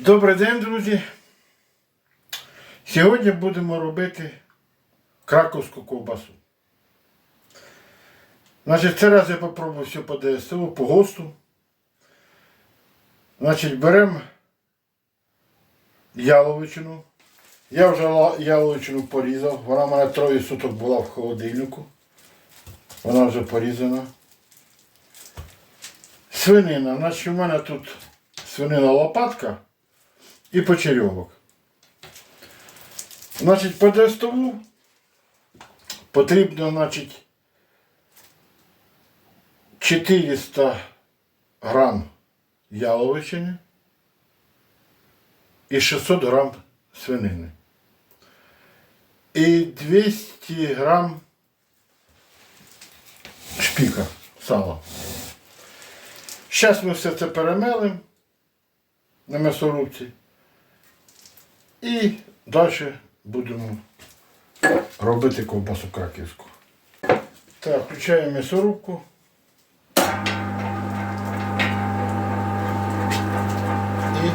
Добрий день, друзі. Сьогодні будемо робити краковську ковбасу. Значить, це раз я попробую все по ДСТУ, по ГОСТу. Значить, беремо яловичину. Я вже яловичину порізав. Вона в мене троє суток була в холодильнику. Вона вже порізана. Свинина. Значить, у мене тут свинина лопатка і почерьовок. Значить, по ДСТУ потрібно, значить, 400 грам яловичини і 600 грам свинини. І 200 грам шпіка сала. Зараз ми все це перемелимо на м'ясорубці. І далі будемо робити ковбасу краківську. Так, включаємо м'ясорубку. І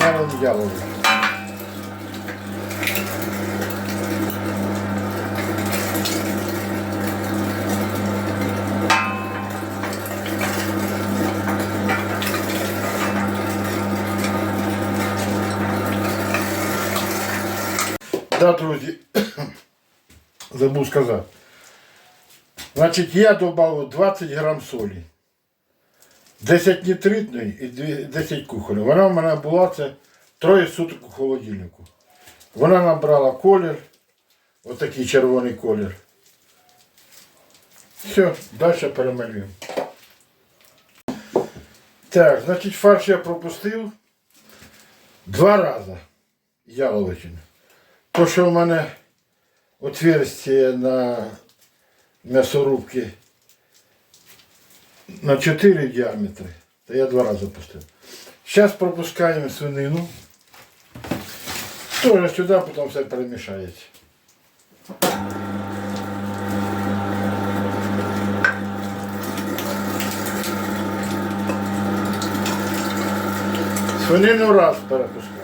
мелимо яловичину. Да, друзі, забув сказати. Значить, я додав 20 грам солі. 10 нітритної і 10 кухонної. Вона в мене була це троє суток у холодильнику. Вона набрала колір, отакий червоний колір. Все, далі перемалюємо. Так, значить, фарш я пропустив два рази яловичину. То, що в мене отверстие на м'ясорубці на 4 діаметри, то я два рази пустив. Зараз пропускаємо свинину. Тоже сюди, потім все перемішається. Свинину раз перепускаємо.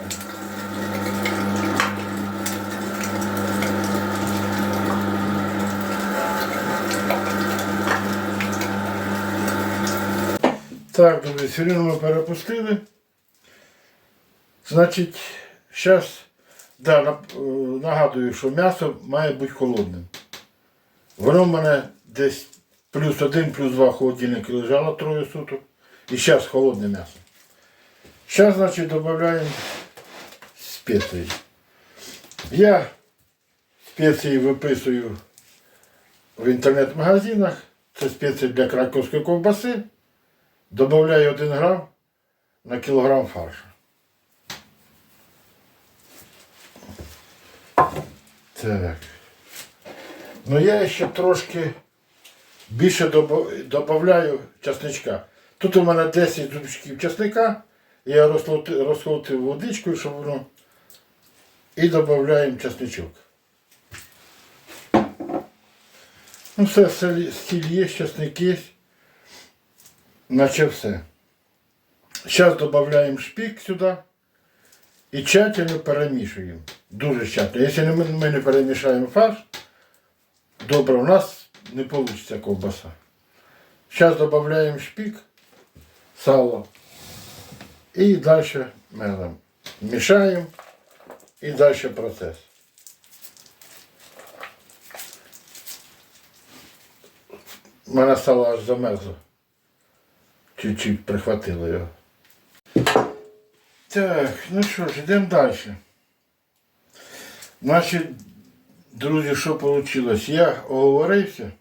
Так, друзі, свинину ми перепустили. Значить, зараз да, е, нагадую, що м'ясо має бути холодним. Воно в мене десь плюс один, плюс два холодильники лежало троє суток. І зараз холодне м'ясо. Зараз, значить, додаємо спеції. Я спеції виписую в інтернет-магазинах. Це спеції для краковської ковбаси. Добавляю 1 грам на кілограм фаршу. Так. Ну я ще трошки більше додаю часничка. Тут у мене 10 зубчиків часника. Я розхолотив водичкою, щоб воно. І додаємо часничок. Ну все, сіль є, часник є. Наче все. Зараз додаємо шпік сюди і тщательно перемішуємо. Дуже тщательно. Якщо ми не перемішаємо фарш, добре, у нас не вийде ковбаса. Зараз додаємо шпік, сало і далі мелимо. Мішаємо і далі процес. У мене сало аж замерзло. Чуть-чуть прихватило його. Так, ну що ж, йдемо далі. Значить, друзі, що вийшло? Я оговорився.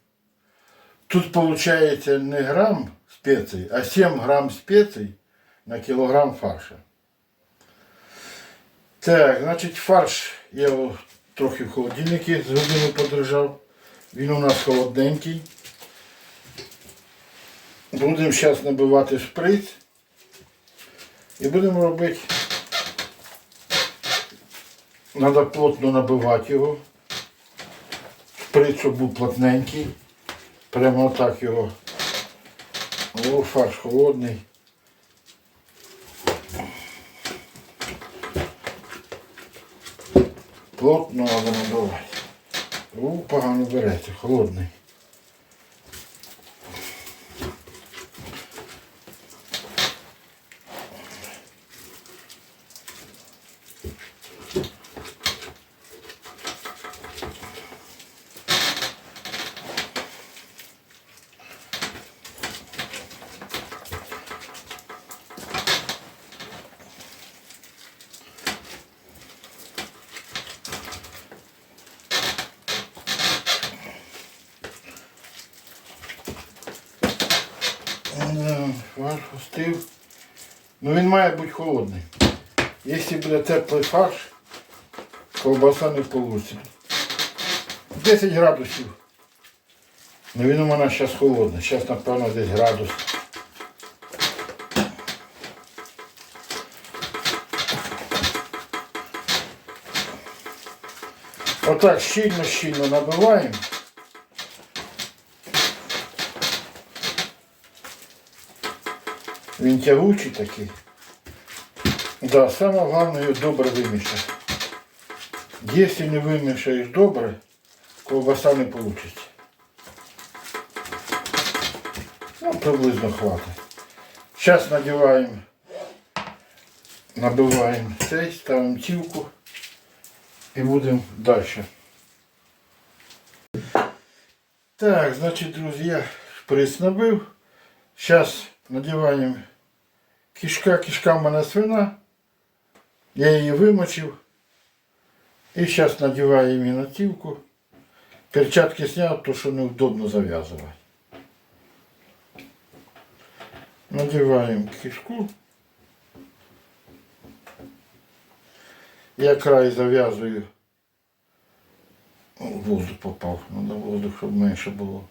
Тут виходить не грам спецій, а 7 грам спецій на кілограм фарша. Так, значить фарш я його трохи в холодильнику з годину подержав. Він у нас холодненький. Будемо зараз набивати шприц і будемо робити, треба плотно набивати його. Шприц, був плотненький. Прямо отак його. О, фарш холодний. Плотно треба набивати. О, погано береться, холодний. Остив. Ну він має бути холодний. Якщо буде теплий фарш, ковбаса не вийде. 10 градусів. Ну він у мене зараз холодний. Зараз, напевно, десь градус. Отак щільно-щільно набиваємо. Він тягучий такий. Да, саме головне його добре вимішати. Якщо не вимішаєш добре, ковбаса не вийде. Ну, приблизно хватить. Зараз надіваємо, набиваємо цей, ставимо цівку і будемо далі. Так, значить, друзі, я шприц набив. Зараз надіваємо кишка, кишка в мене свина. Я її вимочив. І зараз надіваю її на тівку. Перчатки зняв, то що неудобно зав'язувати. Надіваємо кишку. Я край зав'язую. О, Воздух попав. Надо воздух, щоб менше було.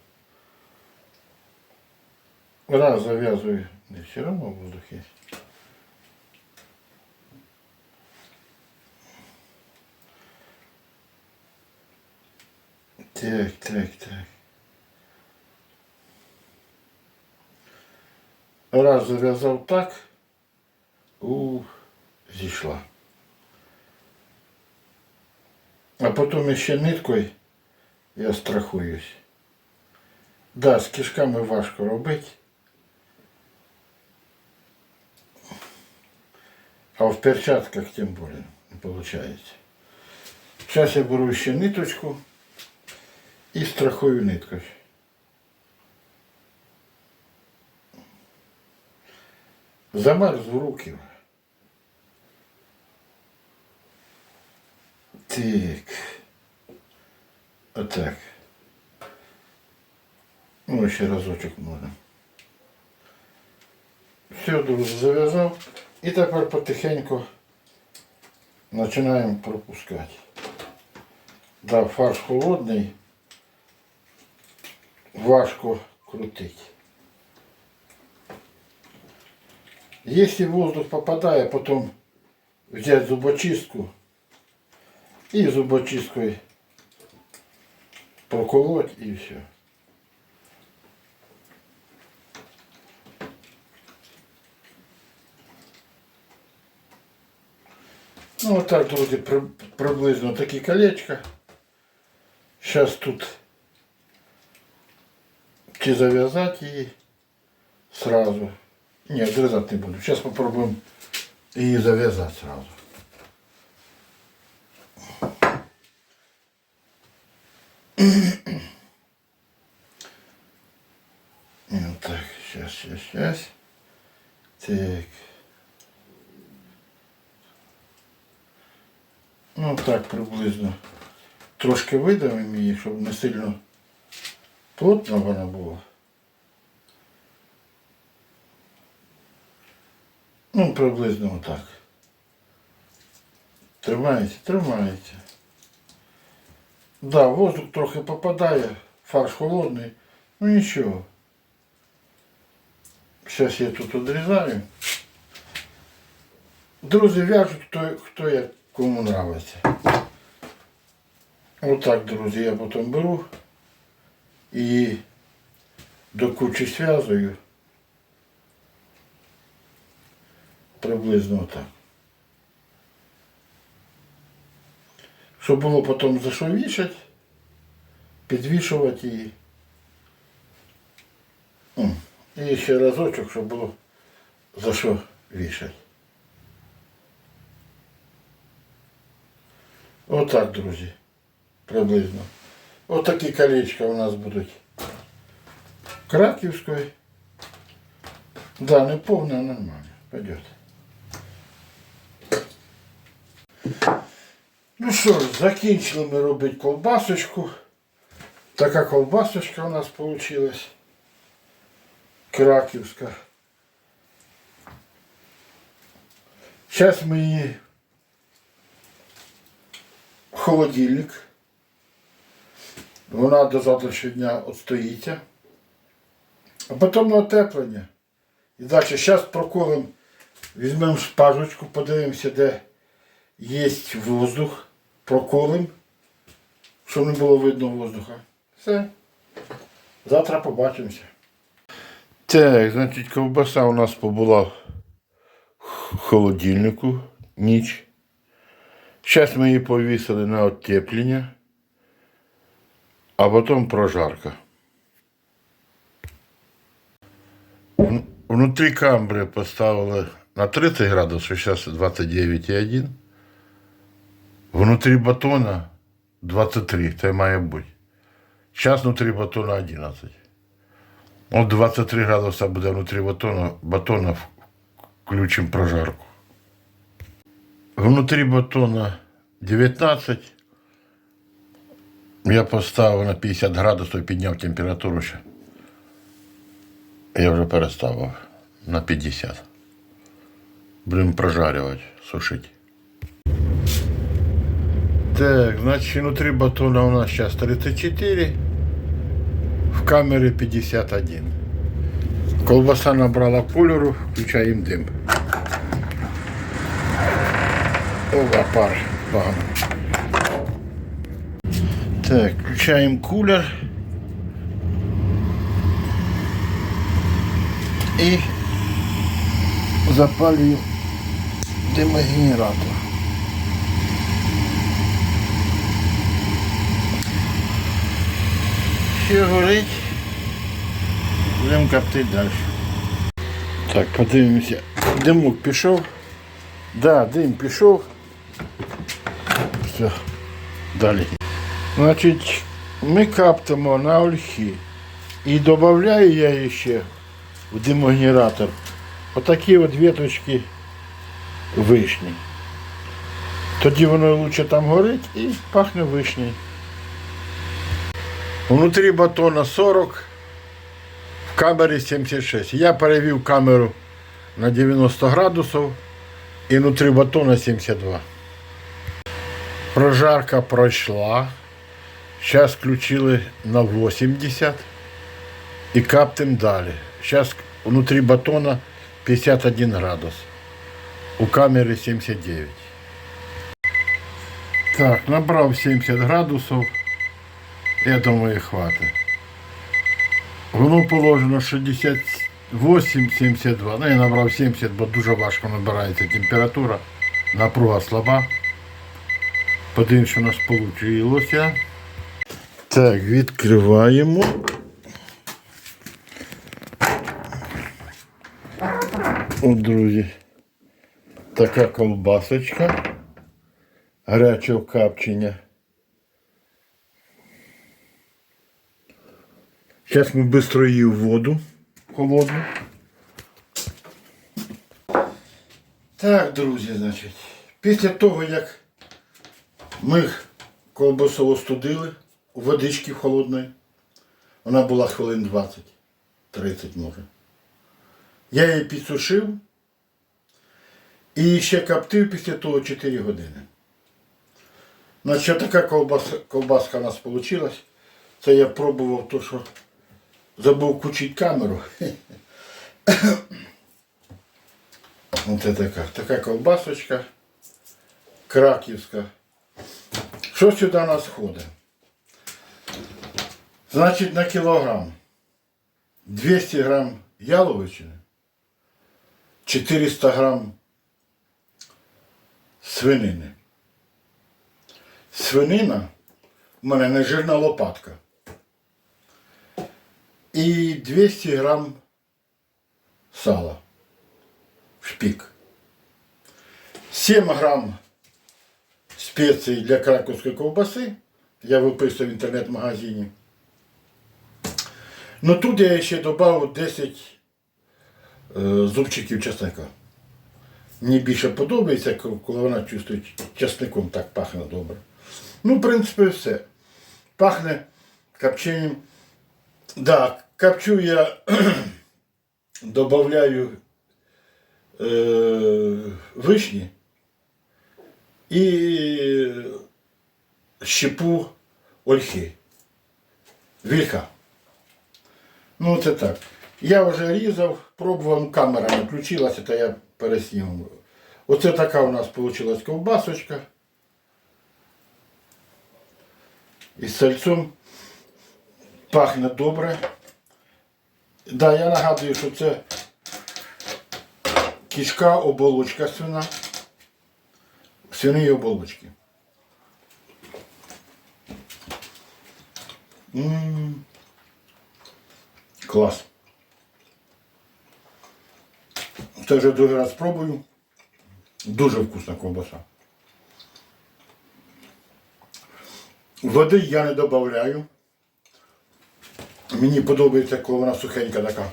Раз зав'язую. Не все равно воздух є. Так, так, так. Раз зав'язав так. У, зійшла. А потім ще ниткою я страхуюсь. Да, з кишками важко робити. А в перчатках тем более получается. Сейчас я беру еще ниточку и страхую ниткой. Замерз в руки. Так. Отак. Ну, ще разочок можна. Все, друзі, зав'язав. І тепер потихеньку починаємо пропускати. Да, фарш холодний, важко крутить. Если воздух попадає, потім взяти зубочистку і зубочисткою проколоть і все. Ну вот так, друзі, при- приблизно такі колечка. Сейчас тут чи зав'язати її сразу. Ні, відрізати не буду. Зараз спробуємо її зав'язати сразу. І отак, сейчас, сейчас, сейчас. Так. Ну так приблизно. Трошки видавимо її, щоб не сильно плотно вона була. Ну, приблизно отак. Тримається, тримається. Да, воздух трохи попадає, фарш холодний. Ну нічого. Зараз я тут відрізаю. Друзі, в'яжуть, хто, хто як кому нравиться. Отак, друзі, я потім беру і до кучі зв'язую. Приблизно отак. щоб було потім за що вішати, підвішувати її. І ще разочок, щоб було за що вішати. Отак, друзі. Приблизно. Отакі колечка у нас будуть. Краківської. Да, не повне, а нормально. Пойдет. Ну що ж, закінчили ми робити колбасочку. Така колбасочка у нас вийшла. Краківська. Зараз ми її в холодильник. Вона до завтрашнього дня отстоїться. А потім на отеплення. І далі зараз проколимо, візьмемо шпажечку, подивимося, де є воздух, проколимо, щоб не було видно воздуха. Все. Завтра побачимося. Так, значить, ковбаса у нас побула в холодильнику ніч. Зараз ми її повісили на отеплення, а потім прожарка. Вн- Внутрі камбри поставили на 30 градусів, зараз 29,1. Внутрі батона 23, це має бути. Зараз внутрі батона 11. От 23 градуса буде внутрі батона, батона включимо прожарку. Внутрі батона 19. Я поставив на 50 градусів, підняв температуру ще. Я вже переставив на 50. Будемо прожарювати, сушити. Так, значить, внутрі батона у нас зараз 34, в камері 51. Колбаса набрала кольору, включаємо дим. Ова, пар, погано. Так, включаємо кулер. І запалюємо димогенератор. Все горить. Будемо коптити далі. Так, подивимося. Димок пішов. Да, дим пішов. Все. Далі. Значить, ми каптимо на ольхи. І додаю я ще в димогенератор отакі от веточки вишні. Тоді воно лучше там горить і пахне вишнею. Внутрі батона 40, в камері 76. Я перевів камеру на 90 градусів і внутрі батона 72. Прожарка пройшла. Зараз включили на 80 і каптим далі. Зараз внутрі батона 51 градус. У камері 79. Так, набрав 70 градусів. Я думаю, хватить. Воно положено 68-72. Ну, я набрав 70, бо дуже важко набирається температура. Напруга слаба. Подивимось, що у нас вийшло. Так, відкриваємо. От, друзі, така колбасочка гарячого капчення. Зараз ми швидко її в воду холодну. Так, друзі, значить, після того, як ми колбасу остудили у водички холодної, вона була хвилин 20-30 може. Я її підсушив і ще коптив після того 4 години. Значить, така колбаска, колбаска у нас вийшла. Це я пробував то, що забув включити камеру. Оце така, така колбасочка краківська. Що сюди у нас входить? Значить, на кілограм 200 грам яловичини, 400 грам свинини, свинина, у мене нежирна лопатка. І 200 грам сала. Шпік. 7 грам спецій для краковської ковбаси. Я виписав в інтернет-магазині. Ну тут я ще додав 10 е, зубчиків чесника. Мені більше подобається, коли вона чувствує чесником так пахне добре. Ну, в принципі, все. Пахне копченням. Да, копчу я додаю е, вишні і щепу ольхи. Вільха. Ну, це так. Я вже різав, пробував, камера не включилася, то я переснімав. Оце така у нас вийшла ковбасочка. Із сальцом. Пахне добре. Да, я нагадую, що це кішка оболочка свина. Свині оболочки. М, Клас. Це вже другий раз спробую. Дуже вкусна ковбаса. Води я не додаю. Мені подобається, коли вона сухенька така.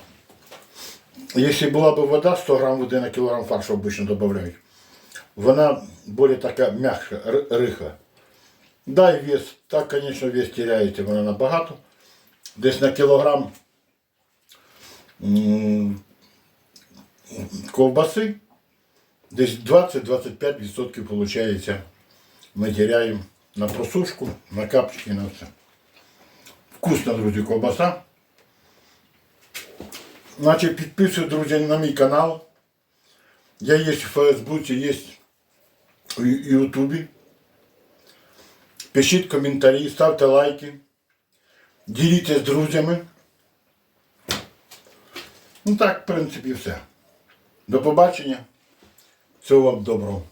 Якщо була б вода, 100 грам води на кілограм фаршу обично додають. Вона більш така м'якша, рихла. Дай вес, так, звісно, вес теряється вона набагато. Десь на кілограм ковбаси, десь 20-25% виходить, ми теряємо на просушку, на капчики, на все. Вкусна, друзі, ковбаса. Значить, підписуйтесь, друзі, на мій канал. Я є в Фейсбуці, є Ю- Ютубі. Пишіть коментарі, ставте лайки, діліться з друзями. Ну так, в принципі, все. До побачення. Всього вам доброго.